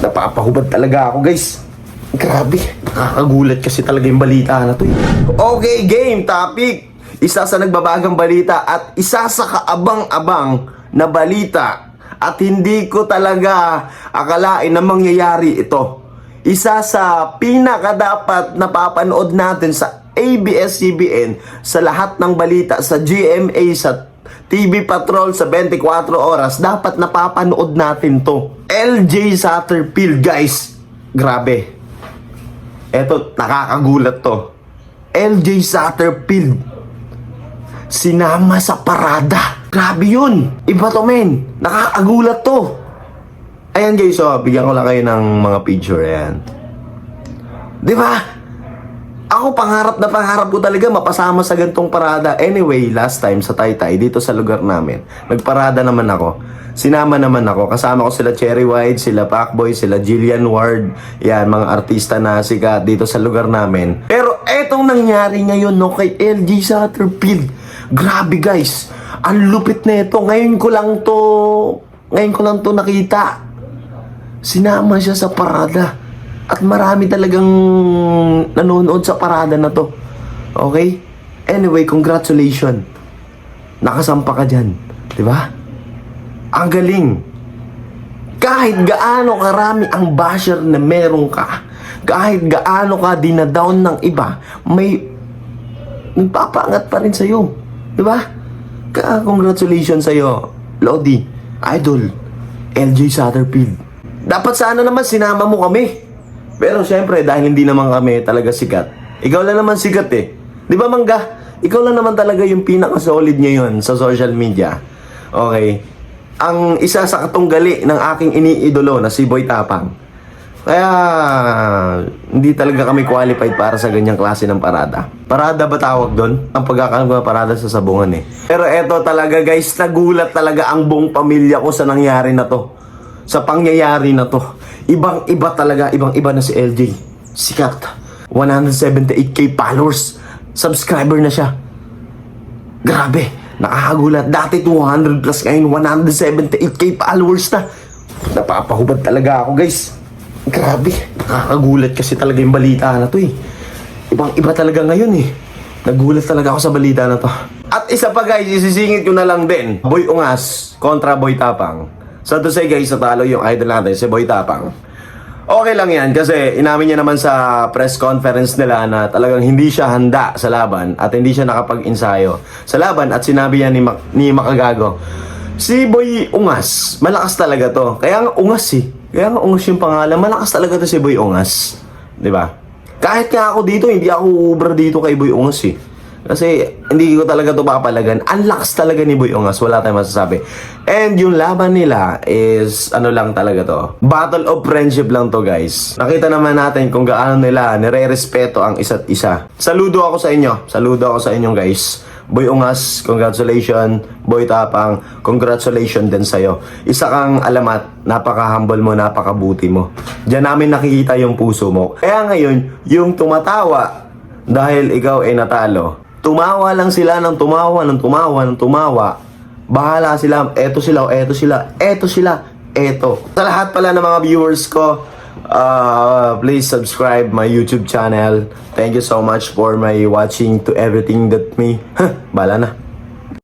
Napapahubad talaga ako guys. Grabe, nakakagulat kasi talaga yung balita na to eh. Okay, game topic. Isa sa nagbabagang balita at isa sa kaabang-abang na balita at hindi ko talaga akalain na mangyayari ito. Isa sa pinaka dapat napapanood natin sa ABS-CBN sa lahat ng balita sa GMA sa TV Patrol sa 24 oras dapat napapanood natin to. LJ Satterfield guys. Grabe. Eto, nakakagulat to. LJ Satterfield. Sinama sa parada. Grabe yun. Iba to men. Nakakagulat to. Ayan guys, so, bigyan ko lang kayo ng mga picture. Ayan. Di ba? Ako pangarap na pangarap ko talaga mapasama sa gantong parada. Anyway, last time sa Taytay, dito sa lugar namin, nagparada naman ako. Sinama naman ako. Kasama ko sila Cherry White, sila Pacboy, sila Jillian Ward. Yan, mga artista na sikat dito sa lugar namin. Pero etong nangyari ngayon no, kay LG Satterfield. Grabe guys. Ang lupit na ito. Ngayon ko lang to, ngayon ko lang to nakita. Sinama siya sa parada. At marami talagang nanonood sa parada na to. Okay? Anyway, congratulations. Nakasampa ka dyan. Ba? Ang galing. Kahit gaano karami ang basher na meron ka, kahit gaano ka dinadown ng iba, may nagpapaangat pa rin sa'yo. Ba? Kaya congratulations sa'yo, Lodi, Idol, LJ Satterfield. Dapat sana naman sinama mo kami. Pero syempre, dahil hindi naman kami talaga sikat, ikaw lang naman sikat eh. Di ba, Mangga? Ikaw lang naman talaga yung pinaka-solid ngayon sa social media. Okay? Ang isa sa katunggali ng aking iniidolo na si Boy Tapang. Kaya, hindi talaga kami qualified para sa ganyang klase ng parada. Parada ba tawag doon? Ang pagkakaroon ko parada sa sabungan eh. Pero eto talaga guys, nagulat talaga ang buong pamilya ko sa nangyari na to. Sa pangyayari na to. Ibang iba talaga, ibang iba na si LJ. Sikat. 178k followers. Subscriber na siya. Grabe, nakakagulat. Dati 200 plus ngayon, 178k followers na. Napapahubad talaga ako guys. Grabe, nakakagulat kasi talaga yung balita na to eh. Ibang iba talaga ngayon eh. Nagulat talaga ako sa balita na to. At isa pa guys, isisingit ko na lang din. Boy Ungas kontra Boy Tapang. So to say guys, natalo yung idol natin, si Boy Tapang. Okay lang yan kasi inamin niya naman sa press conference nila na talagang hindi siya handa sa laban at hindi siya nakapag-ensayo sa laban at sinabi niya ni, Mac- ni Makagago, si Boy Ungas, malakas talaga to. Kaya nga Ungas eh. Kaya nga Ungas yung pangalan, malakas talaga to si Boy Ungas. ba? Kahit nga ako dito, hindi ako ubra dito kay Boy Ungas eh. Kasi hindi ko talaga to papalagan. Ang talaga ni Boy Ungas, wala tayong masasabi. And yung laban nila is ano lang talaga to. Battle of friendship lang to guys. Nakita naman natin kung gaano nila nire-respeto ang isa't isa. Saludo ako sa inyo. Saludo ako sa inyo guys. Boy Ungas, congratulations. Boy Tapang, congratulations din sa'yo. Isa kang alamat, napaka-humble mo, napakabuti mo. Diyan namin nakikita yung puso mo. Kaya ngayon, yung tumatawa dahil ikaw ay natalo, tumawa lang sila ng tumawa, ng tumawa, ng tumawa. Bahala sila, eto sila, eto sila, eto sila, eto. Sa lahat pala ng mga viewers ko, uh, please subscribe my YouTube channel. Thank you so much for my watching to everything that me. Bala na.